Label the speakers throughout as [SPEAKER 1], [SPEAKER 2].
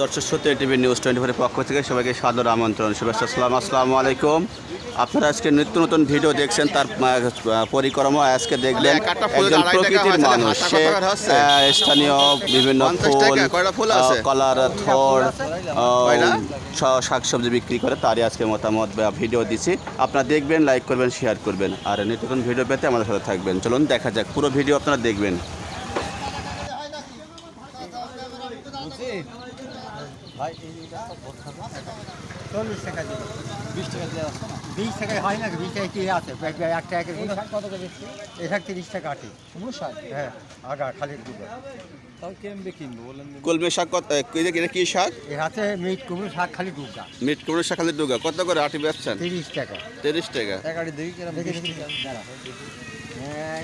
[SPEAKER 1] দর্শক সত্য TV news twenty ফোরের পক্ষ থেকে সবাইকে সাদর আমন্ত্রণ শুভেচ্ছা সালাম আসসালামু আলাইকুম। আপনারা আজকে নিত্য নতুন ভিডিও দেখছেন তার পরিক্রমা আজকে দেখলেন
[SPEAKER 2] ফুলের
[SPEAKER 1] একজন প্রকৃতির মানুষ। সে স্থানীয় বিভিন্ন ফুল? কলার থর শাকসবজি বিক্রি করে তারই আজকে মতামত বা ভিডিও দিছি আপনারা দেখবেন লাইক করবেন শেয়ার করবেন। আর নিত্য নতুন ভিডিও পেতে আমাদের সাথে থাকবেন। চলুন দেখা যাক পুরো ভিডিও আপনারা দেখবেন।
[SPEAKER 3] চল্লিশ টাকা দিল। বিশ টাকা না? বিশ টাকায় হয় না বিশ টাকা কি আছে? এক এক টাকা কত করে এখান তিরিশ টাকা আটি। ষাট হ্যাঁ আগা দুটো বলেন
[SPEAKER 1] শাক কত এটা কি- এটা শাক?
[SPEAKER 3] এর হাতে মিট কুমড়ো শাক খালি
[SPEAKER 1] মিট কুমড়ো শাক খালি ডুগা কত করে আটি বেচছেন?
[SPEAKER 3] তিরিশ টাকা।
[SPEAKER 1] তিরিশ টাকা।
[SPEAKER 3] এক আটি দাঁড়া। হ্যাঁ,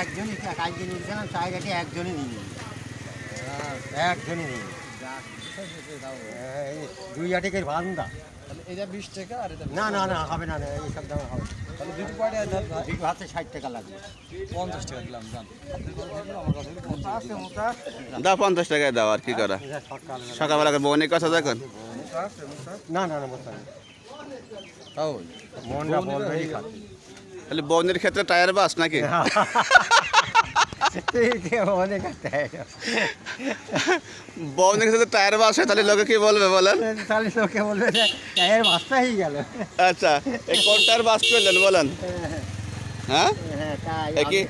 [SPEAKER 3] একজনই একজনই নিয়ে একজনই নিয়ে হ্যাঁ, এই দুই আটিকের বান্দা
[SPEAKER 4] এটা বিশ টাকা আর এটা
[SPEAKER 3] না না না হবে না না এইসব দাম হবে।
[SPEAKER 4] তাহলে দুটো পাড়ে
[SPEAKER 3] দুটো হাতে ষাট টাকা লাগবে।
[SPEAKER 4] পঞ্চাশ টাকা দিলাম।
[SPEAKER 1] দাও পঞ্চাশ টাকায় দাও আর কি করা? সকালবেলা বউনের কথা দেখুন।
[SPEAKER 3] না না বলতে
[SPEAKER 1] তাহলে বউনের ক্ষেত্রে টায়ার বাস নাকি?
[SPEAKER 3] অনেক
[SPEAKER 1] বউনের ক্ষেত্রে টায়ার বাস হয় তাহলে লোকে কি বলবে বলেন?
[SPEAKER 3] তাহলে লোকে বলবে টায়ার বাস্তা হয়ে গেল।
[SPEAKER 1] আচ্ছা এই কোন টায়ার বাস করলেন বলেন? হ্যাঁ?
[SPEAKER 3] হ্যাঁ
[SPEAKER 1] কি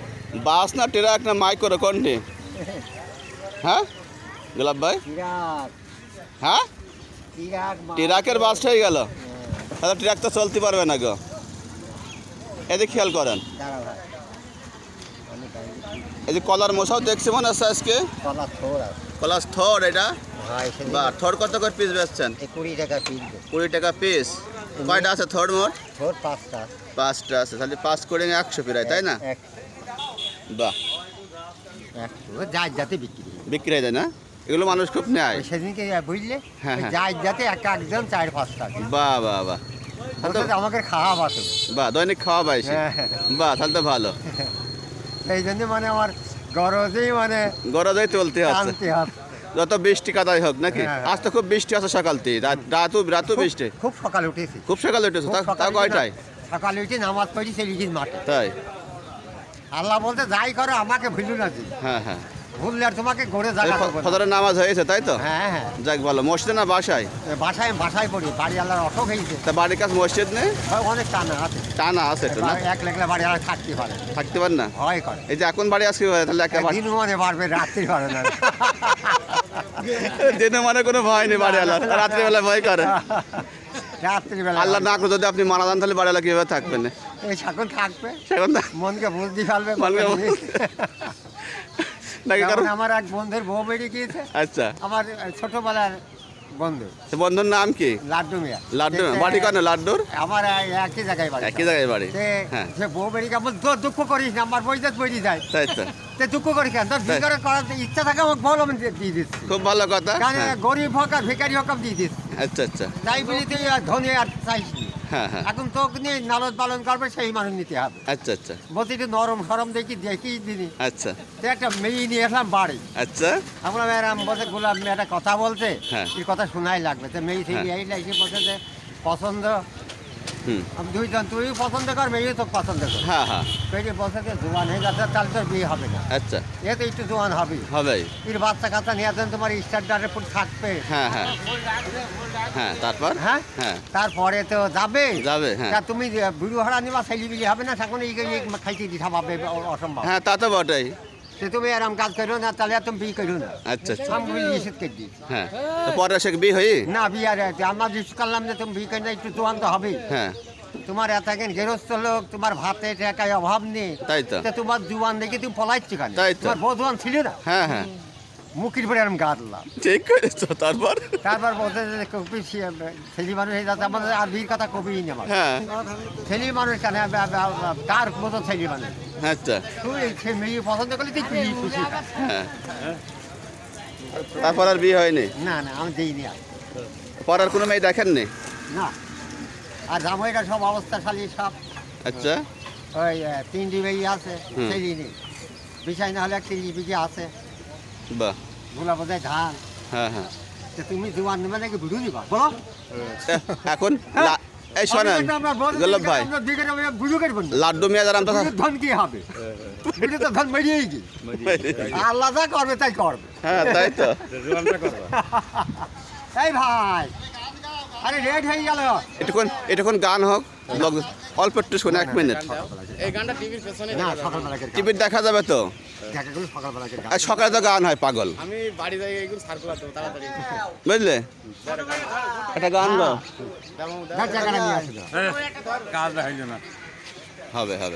[SPEAKER 1] বাস না ট্রাক না মাইক্রো কোনটি? হ্যাঁ? গোলাপ ভাই? হ্যাঁ? ট্রাকের বাস হয়ে গেল? তাহলে ট্রাক তো চলতে পারবে না গো। এদিকে খেয়াল করেন। এই যে কলার মশাও দেখছি মনে হচ্ছে আজকে।
[SPEAKER 3] কলা
[SPEAKER 1] কলার থর এটা?
[SPEAKER 3] ভাই
[SPEAKER 1] বা থর কত করে পিস বেচছেন?
[SPEAKER 3] কুড়ি টাকা পিসবে
[SPEAKER 1] কুড়ি টাকা পিস কয়টা আছে থর মোট?
[SPEAKER 3] থোর পাঁচটা
[SPEAKER 1] পাঁচটা আছে তাহলে পাঁচ করে একশো প্রায় তাই না? বাহ।
[SPEAKER 3] যার যাতে বিক্রি
[SPEAKER 1] বিক্রি হয়ে যায় না? এগুলো মানুষ খুব নেয়।
[SPEAKER 3] সেদিনকে বুঝলে?
[SPEAKER 1] হ্যাঁ, হ্যাঁ।
[SPEAKER 3] যার যাতে এক একজন চার পাঁচটা
[SPEAKER 1] বাহ বাহ বাহ।
[SPEAKER 3] আমাকে খাওয়া বাসে
[SPEAKER 1] বাহ দৈনিক খাওয়া পাইছি
[SPEAKER 3] হ্যাঁ, হ্যাঁ।
[SPEAKER 1] বাহ তাহলে তো ভালো।
[SPEAKER 3] এই জন্য মানে আমার গরজেই মানে
[SPEAKER 1] গরজেই চলতে
[SPEAKER 3] শান্তি
[SPEAKER 1] যত বৃষ্টি কাদাই হোক নাকি?
[SPEAKER 3] হ্যাঁ।
[SPEAKER 1] আজ তো খুব বৃষ্টি আছে সকালতে রাতও রাতও বৃষ্টি।
[SPEAKER 3] খুব সকালে উঠেছি।
[SPEAKER 1] খুব সকালে উঠেছো? তা কয়টায়?
[SPEAKER 3] সকালে উঠে নামাজ পড়ি সেই মাঠে।
[SPEAKER 1] তাই?
[SPEAKER 3] আল্লাহ বলতে যাই করো আমাকে ভুলু না
[SPEAKER 1] হ্যাঁ হ্যাঁ।
[SPEAKER 3] ভুললে আর তোমাকে দেবো
[SPEAKER 1] ফজরের নামাজ হয়েছে তাই তো?
[SPEAKER 3] হ্যাঁ হ্যাঁ।
[SPEAKER 1] যাক ভালো মসজিদে না বাসায়?
[SPEAKER 3] বাসায় বাসায় পড়ি বাড়ি আল্লাহর অসুখ হয়েছে।
[SPEAKER 1] তা বাড়ির কাছে মসজিদ নেই?
[SPEAKER 3] অনেক টানা আছে।
[SPEAKER 1] টানা আছে তো না?
[SPEAKER 3] এক লেগলে বাড়ি আল্লাহ থাকতে পারে
[SPEAKER 1] থাকতে পার না?
[SPEAKER 3] ভয় করে।
[SPEAKER 1] এই যে এখন বাড়ি আজকে তাহলে একেবারে
[SPEAKER 3] দিন মানে পারবে রাত্রি পারে না।
[SPEAKER 1] দিনে মানে কোনো ভয় নেই বাড়ি আল্লাহ রাত্রিবেলা ভয় করে।
[SPEAKER 3] রাত্রিবেলা
[SPEAKER 1] আল্লাহ না করে যদি আপনি মারা যান তাহলে বাড়ি আল্লাহ কীভাবে থাকবেন?
[SPEAKER 3] এই এখন থাকবে
[SPEAKER 1] সেখন
[SPEAKER 3] মনকে বুদ্ধি ফেলবে
[SPEAKER 1] মনকে নাকি কারণ
[SPEAKER 3] আমার এক বন্ধুর বউ বেরিয়ে গিয়েছে।
[SPEAKER 1] আচ্ছা।
[SPEAKER 3] আমার ছোটবেলার বন্ধু।
[SPEAKER 1] বন্ধুর নাম কি?
[SPEAKER 3] লাড্ডু মিয়া।
[SPEAKER 1] লাড্ডু বাড়ি কেন লাড্ডুর?
[SPEAKER 3] আমার এই একই জায়গায় বাড়ি।
[SPEAKER 1] একই জায়গায় বাড়ি।
[SPEAKER 3] সে
[SPEAKER 1] হ্যাঁ।
[SPEAKER 3] বউ বেরিয়ে দুঃখ করিস না আমার যায়।
[SPEAKER 1] তাই তো।
[SPEAKER 3] দুঃখ কেন তোর ভিকারে করার ইচ্ছা থাকে আমাকে বল আমি দিয়ে দিচ্ছি।
[SPEAKER 1] খুব ভালো কথা। হ্যাঁ,
[SPEAKER 3] গরিব হোক আর ভিকারি হোক আমি দিয়ে দিচ্ছি।
[SPEAKER 1] আচ্ছা আচ্ছা।
[SPEAKER 3] তাই বলি তুই ধনী আর চাইস নি।
[SPEAKER 1] হ্যাঁ হ্যাঁ।
[SPEAKER 3] এখন তো নিয়ে পালন করবে সেই মানুষ নিতে হবে।
[SPEAKER 1] আচ্ছা আচ্ছা।
[SPEAKER 3] বলছি নরম সরম দেখি দেখি দিনি।
[SPEAKER 1] আচ্ছা।
[SPEAKER 3] একটা মেয়ে নিয়ে এলাম বাড়ি।
[SPEAKER 1] আচ্ছা।
[SPEAKER 3] আমরা ম্যাডাম বলছে গোলাপ মেয়ে একটা কথা বলছে
[SPEAKER 1] হ্যাঁ।
[SPEAKER 3] এই কথা শোনাই লাগবে। তো মেয়ে থেকে। এই লাগছে বলছে যে পছন্দ দুইজন তুই পছন্দ কর মেয়েও তো পছন্দ কর।
[SPEAKER 1] হ্যাঁ হ্যাঁ।
[SPEAKER 3] পেটে বসে যে জোয়ান হয়ে যাচ্ছে তাহলে তোর বিয়ে হবে না।
[SPEAKER 1] আচ্ছা।
[SPEAKER 3] এ তো একটু জোয়ান হবে।
[SPEAKER 1] হবেই।
[SPEAKER 3] এর বাচ্চা কাচ্চা নিয়ে আসেন তোমার স্টার্টারের ফুট থাকবে।
[SPEAKER 1] হ্যাঁ হ্যাঁ। হ্যাঁ তারপর?
[SPEAKER 3] হ্যাঁ?
[SPEAKER 1] হ্যাঁ।
[SPEAKER 3] তারপরে তো যাবে।
[SPEAKER 1] যাবে হ্যাঁ।
[SPEAKER 3] তা তুমি বুড়ো হারা নিবা ছেলি বিলি হবে না তখন এই খাইতে দিতে পাবে অসম্ভব।
[SPEAKER 1] হ্যাঁ তা তো বটেই।
[SPEAKER 3] তো তুমি এরম কাজ করো না তাহলে আর তুমি বিয়ে করো না।
[SPEAKER 1] আচ্ছা আচ্ছা।
[SPEAKER 3] আমি বলি নিষেধ করে দিই
[SPEAKER 1] হ্যাঁ। তো পরে সে বিয়ে হই
[SPEAKER 3] না বিয়ে আর আমার জিজ্ঞেস করলাম যে তুমি বিয়ে করে না একটু জোয়ান তো হবে?
[SPEAKER 1] হ্যাঁ।
[SPEAKER 3] তোমার এত একজন গেরস্থ লোক তোমার ভাতে টাকায় অভাব নেই।
[SPEAKER 1] তাই তো
[SPEAKER 3] তোমার জুয়ান দেখে তুমি পলাইছি কেন?
[SPEAKER 1] তাই তো।
[SPEAKER 3] তোমার বউ জুয়ান ছিল না?
[SPEAKER 1] হ্যাঁ হ্যাঁ।
[SPEAKER 3] মুখির পরে দিলাম।
[SPEAKER 1] ঠিক করেছ তারপর?
[SPEAKER 3] তারপর বলতে যে কবি ছেলে মানুষ হয়ে আমাদের আর বিয়ের কথা কবি
[SPEAKER 1] হ্যাঁ।
[SPEAKER 3] ছেলে মানুষ কেন? কার মতো ছেলে মানুষ?
[SPEAKER 1] আচ্ছা।
[SPEAKER 3] তুই মেয়ে পছন্দ করলে তুই কি খুশি।
[SPEAKER 1] হ্যাঁ। তারপর আর বিয়ে হয়নি?
[SPEAKER 3] না না আমি দিইনি আর।
[SPEAKER 1] পর আর কোনো মেয়ে দেখেননি?
[SPEAKER 3] না। আর জামাইটা সব অবস্থা শালী সব
[SPEAKER 1] আচ্ছা।
[SPEAKER 3] ওই তিনটি মেয়ে আছে ছেলে নেই। না হলে এক তিনটি বিঘে আছে।
[SPEAKER 1] বাহ।
[SPEAKER 3] ধান।
[SPEAKER 1] হ্যাঁ হ্যাঁ।
[SPEAKER 3] তুমি জোয়ান নেবে নাকি বুঝু নিবা? বলো।
[SPEAKER 1] এখন লা- এই শোনেন ভাই। লাড্ডু মিয়া যারা
[SPEAKER 3] ধন কি হবে? তো ধন কি আল্লাহ যা করবে তাই করবে।
[SPEAKER 1] হ্যাঁ তাই তো।
[SPEAKER 3] এই ভাই আরে রেড হয়ে গেল।
[SPEAKER 1] এটুকুন এটুকুন গান হোক অল্প একটু শুনে এক মিনিট।
[SPEAKER 2] এই গানটা টিভির পেছনে।
[SPEAKER 3] না
[SPEAKER 1] টিভির দেখা যাবে তো?
[SPEAKER 3] দেখাগুলো সকালবেলা
[SPEAKER 1] আর সকালে তো গান হয় পাগল।
[SPEAKER 2] আমি বাড়ি যাই এগুলো সার্কুলার দেবো তাড়াতাড়ি।
[SPEAKER 1] বুঝলে? একটা গান গাও।
[SPEAKER 3] গান জায়গাটা নিয়ে আসবে
[SPEAKER 4] কাজ হইল না।
[SPEAKER 1] হবে হবে।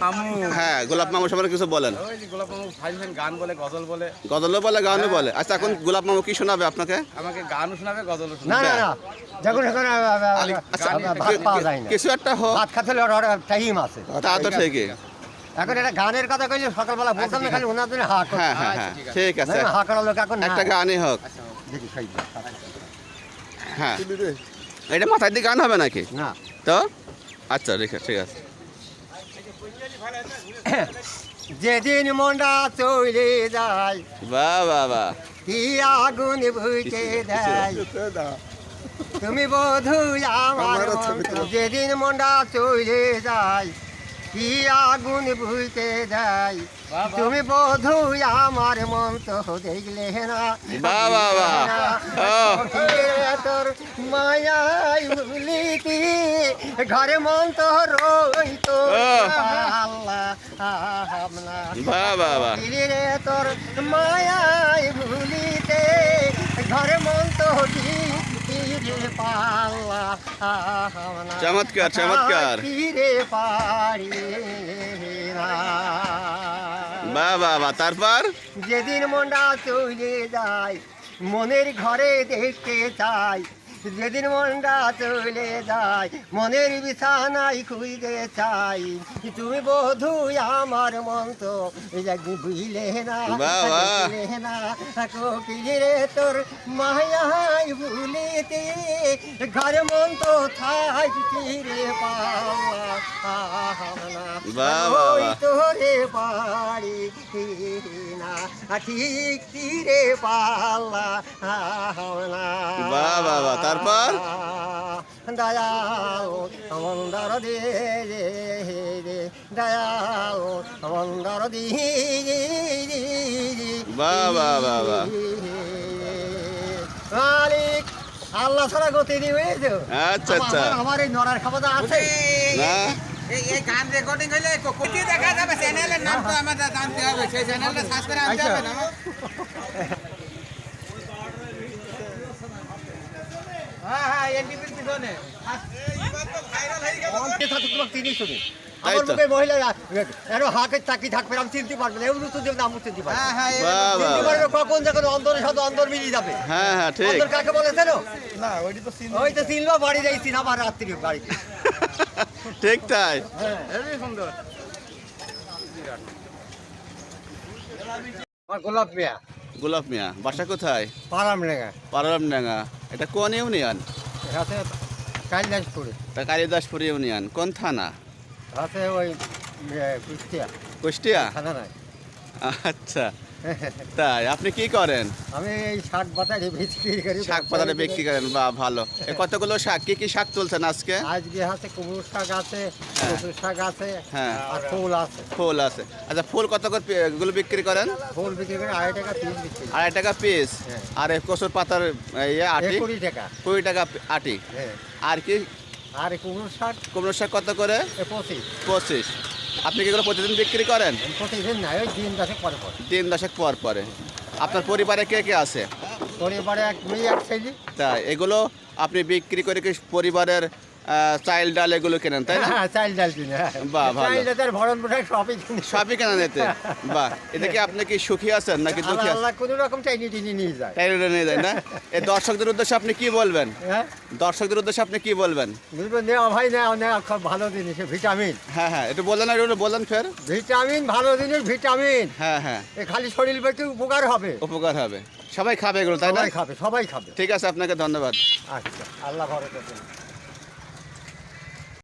[SPEAKER 1] হ্যাঁ গোলাপ মামু সবার কিছু বলেন।
[SPEAKER 2] গোলাপ মামু ফাইন ফাইন গান বলে গজল বলে।
[SPEAKER 1] গজলও বলে গানও বলে। আচ্ছা এখন গোলাপ মামু কি শোনাবে আপনাকে?
[SPEAKER 2] আমাকে গানও শোনাবে গজলও শোনাবে।
[SPEAKER 3] না না যখন এখন ভাত পাওয়া যায় না।
[SPEAKER 1] কিছু একটা হোক।
[SPEAKER 3] ভাত খাতে টাইম আছে।
[SPEAKER 1] তা তো ঠিকই।
[SPEAKER 3] এখন একটা গানের কথা কইলে সকালবেলা বলতাম না খালি ওনার জন্য হা
[SPEAKER 1] হ্যাঁ হ্যাঁ হ্যাঁ ঠিক আছে।
[SPEAKER 3] হা করার লোক এখন
[SPEAKER 1] একটা গানই হোক।
[SPEAKER 3] দেখি খাই
[SPEAKER 1] হ্যাঁ। এটা মাথায় দিয়ে গান হবে নাকি?
[SPEAKER 3] না।
[SPEAKER 1] তো? আচ্ছা ঠিক আছে ঠিক আছে।
[SPEAKER 3] যেদিন মনটা চলে যায়
[SPEAKER 1] বাহ বাহ বাহ।
[SPEAKER 3] কি আগুন ভুইতে দেয়? তুমি বধু আমার। যেদিন মনটা চলে যায় কি আগুন ভুইতে দেয় তুমি বধু আমার মন্ত্র দেখলে না। তোর মায়াই ভুলিতি ঘরে মন্ত্র রইতো
[SPEAKER 1] ও।
[SPEAKER 3] আল্লাহ রে তোর মায়াই ভুলিতে ঘরে মন তো পাল্লা
[SPEAKER 1] চমৎকার, চমৎকার। বা বা তারপর?
[SPEAKER 3] যেদিন মন্ডা চলে যায় মনের ঘরে দেখতে চাই যেদিন মনটা চলে যায় মনের বিছানায় খুঁজতে চাই তুমি বধু আমার মন তো বুঝলে না। বুঝলে না কোকিলে তোর মায়াই ভুলিতে ঘরে মন তো থাই তীরে পাওয়া। তোরে বাড়ি না ঠিক তীরে পাল্লা
[SPEAKER 1] বাহ, বাহ, বাহ। তারপর?
[SPEAKER 3] দয়াল মন্দার দে রে দয়াল মন্দার দি
[SPEAKER 1] বাহ, বাহ, বাহ, বাহ।
[SPEAKER 3] মালিক আল্লাহ ছাড়া গতি দিবে
[SPEAKER 1] আচ্ছা, আচ্ছা।
[SPEAKER 3] আমার- এই নড়ার খাবার আছে
[SPEAKER 1] না
[SPEAKER 5] এই এই গান রেকর্ডিং হইলে কোটি দেখা যাবে চ্যানেলের নাম তো আমাদের জানতে হবে সেই চ্যানেলটা করে আনতে হবে না হ্যাঁ হ্যাঁ পিছনে
[SPEAKER 3] আমার। মুখে এর হাকে থাকবে আমি চিনতে পারব না। এগুলো তো দেব চিনতে পারব।
[SPEAKER 5] হ্যাঁ হ্যাঁ
[SPEAKER 1] বাহ বাহ
[SPEAKER 3] চিনতে পারবে কখন যখন অন্তরের সাথে অন্তর মিলিয়ে যাবে।
[SPEAKER 1] হ্যাঁ হ্যাঁ ঠিক।
[SPEAKER 3] অন্তর কাকে বলেছে না
[SPEAKER 4] না ওইটি তো সিন
[SPEAKER 3] ওই তো চিনলো বাড়ি যাই চিন আমার রাত্রি বাড়িতে।
[SPEAKER 1] ঠিক তাই।
[SPEAKER 2] হেবি সুন্দর।
[SPEAKER 3] আমার গোলাপ মিয়া।
[SPEAKER 1] গোলাপ মিয়া বাসা কোথায়? এটা কোন ইউনিয়ন?
[SPEAKER 3] কালিদাসপুরে।
[SPEAKER 1] তা কালিদাসপুর ইউনিয়ন। কোন থানা?
[SPEAKER 3] হাতে ওই কুষ্টিয়া।
[SPEAKER 1] কুষ্টিয়া?
[SPEAKER 3] থানা নাই।
[SPEAKER 1] আচ্ছা। তাই আপনি কি করেন?
[SPEAKER 3] আমি এই শাক বাতারে বিক্রি করি
[SPEAKER 1] শাক পাতাটা বিক্রি করেন বা ভালো। কতগুলো শাক? কি কি শাক তুলছেন আজকে?
[SPEAKER 3] আজকে হাতে কুমড়ো শাক আছে কচুর শাক আছে
[SPEAKER 1] হ্যাঁ।
[SPEAKER 3] আর ফুল আছে।
[SPEAKER 1] ফুল আছে। আচ্ছা ফুল কত করে বিক্রি করেন?
[SPEAKER 3] ফুল বিক্রি করে আড়াই টাকা পিস বিক্রি
[SPEAKER 1] আড়াই টাকা পিস?
[SPEAKER 3] হ্যাঁ।
[SPEAKER 1] আর এই কচুর পাতার ইয়ে আটি?
[SPEAKER 3] কুড়ি টাকা।
[SPEAKER 1] কুড়ি টাকা আটি।
[SPEAKER 3] হ্যাঁ।
[SPEAKER 1] আর কি
[SPEAKER 3] আর কুমড়ো শাক?
[SPEAKER 1] কুমড়ো শাক কত করে?
[SPEAKER 3] পঁচিশ।
[SPEAKER 1] পঁচিশ। আপনি কি এগুলো প্রতিদিন বিক্রি করেন?
[SPEAKER 3] প্রতিদিন ওই দিন দশেক পর পরে।
[SPEAKER 1] দিন দশেক পর পরে। আপনার পরিবারে কে কে আছে?
[SPEAKER 3] পরিবারে এক মেয়ে এক ছেলে।
[SPEAKER 1] তাই এগুলো আপনি বিক্রি করে কি পরিবারের চাল ডাল এগুলো কেনেন তাই না?
[SPEAKER 3] হ্যাঁ চাল ডাল কিনে হ্যাঁ।
[SPEAKER 1] বাহ, ভালো।
[SPEAKER 3] চাল ডাল ভরণ সবই কিনে।
[SPEAKER 1] সবই কেনা নিতে বাহ এটা কি আপনি কি সুখী আছেন নাকি দুঃখী আছেন?
[SPEAKER 3] আল্লাহ কোনো রকম চাইনি টিনি নিয়ে যায়।
[SPEAKER 1] নিয়ে যায় না? এই দর্শকদের উদ্দেশ্যে আপনি কি বলবেন?
[SPEAKER 3] হ্যাঁ?
[SPEAKER 1] দর্শকদের উদ্দেশ্যে আপনি কি বলবেন?
[SPEAKER 3] বুঝবেন নেওয়া ভাই নেওয়া খুব ভালো জিনিস ভিটামিন।
[SPEAKER 1] হ্যাঁ হ্যাঁ একটু বললেন আর একটু বললেন ফের।
[SPEAKER 3] ভিটামিন ভালো জিনিস ভিটামিন।
[SPEAKER 1] হ্যাঁ হ্যাঁ।
[SPEAKER 3] এ খালি শরীর পেটে উপকার হবে।
[SPEAKER 1] উপকার হবে। সবাই খাবে এগুলো তাই না?
[SPEAKER 3] সবাই খাবে সবাই খাবে।
[SPEAKER 1] ঠিক আছে আপনাকে ধন্যবাদ।
[SPEAKER 3] আচ্ছা আল্লাহ